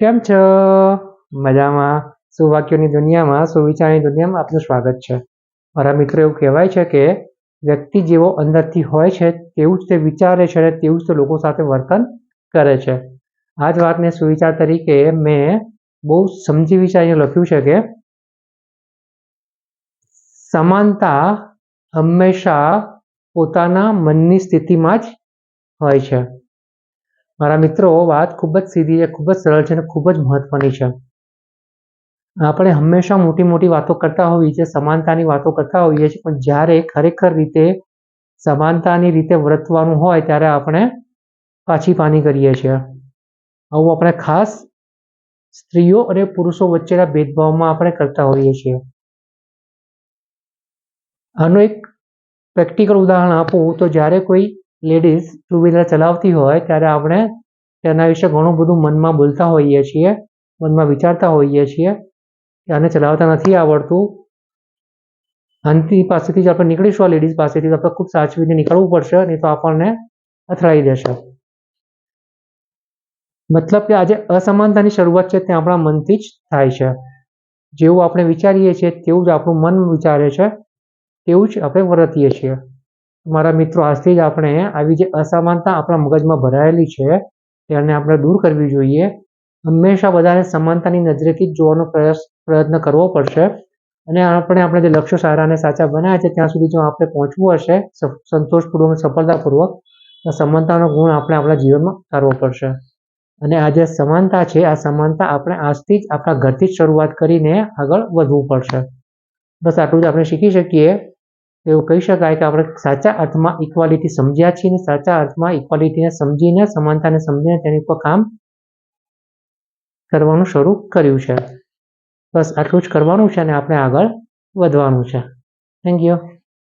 કેમ છો? મજામાં. સુવાક્યોની દુનિયામાં, સુવિચારની દુનિયામાં આપનું સ્વાગત છે. મારા મિત્રો, એવું કહેવાય છે કે વ્યક્તિ જેવો અંદરથી હોય છે, તેવું જ તે વિચારે છે અને તેવું જ તે લોકો સાથે વર્તન કરે છે. આ જ વાતને સુવિચાર તરીકે મેં બહુ સમજી વિચારીને લખ્યું છે કે સમાનતા હંમેશા પોતાના મનની સ્થિતિમાં જ હોય છે. મારા મિત્રો, વાત ખૂબ જ સીધી છે, ખૂબ જ સરળ છે અને ખૂબ જ મહત્વની છે. આપણે હંમેશા મોટી મોટી વાતો કરતા હોઈએ છીએ, સમાનતાની વાતો કરતા હોઈએ છીએ, પણ જ્યારે ખરેખર રીતે સમાનતાની રીતે વર્તવાનું હોય ત્યારે આપણે પાછી પાની કરીએ છીએ. આવું આપણે ખાસ સ્ત્રીઓ અને પુરુષો વચ્ચેના ભેદભાવમાં આપણે કરતા હોઈએ છીએ. આનું એક પ્રેક્ટિકલ ઉદાહરણ આપું તો જ્યારે કોઈ લેડીઝ ટુ વ્હીલર ચલાવતી હોય ત્યારે આપણે તેના વિશે ઘણું બધું મનમાં બોલતા હોઈએ છીએ, મનમાં વિચારતા હોઈએ છીએ કે આને ચલાવતા નથી આવડતું. આનથી પાસેથી જ આપણે નીકળીશું, આ લેડીઝ પાસેથી આપણે ખૂબ સાચવીને નીકળવું પડશે, નહીં તો આપણને અથડાઈ દેશે. મતલબ કે આજે અસમાનતાની શરૂઆત છે તે આપણા મનથી જ થાય છે. જેવું આપણે વિચારીએ છીએ, તેવું જ આપણું મન વિચારે છે, તેવું જ આપણે વર્તીએ છીએ. મારા મિત્રો આજથી જ આપણે આવી જે અસમાનતા આપણા મગજમાં ભરાયેલી છે, તેને આપણે દૂર કરવી જોઈએ. હંમેશા બધાને સમાનતાની નજરેથી જ જોવાનો પ્રયાસ, પ્રયત્ન કરવો પડશે. અને આપણે આપણે જે લક્ષ્યો સારા અને સાચા બનાવ્યા છે, ત્યાં સુધી જો આપણે પહોંચવું હશે સંતોષપૂર્વક, સફળતાપૂર્વક સમાનતાનો ગુણ આપણે આપણા જીવનમાં કરવો પડશે. અને આ જે સમાનતા છે, આ સમાનતા આપણે આજથી જ આપણા ઘરથી જ શરૂઆત કરીને આગળ વધવું પડશે. બસ આટલું જ આપણે શીખી શકીએ. એવું કહી શકાય કે આપણે સાચા અર્થમાં ઇક્વાલિટી સમજ્યા છીએ અને સાચા અર્થમાં ઇક્વાલિટીને સમજીને, સમાનતાને સમજીને તેની ઉપર કામ કરવાનું શરૂ કર્યું છે. બસ આટલું જ કરવાનું છે અને આપણે આગળ વધવાનું છે. Thank you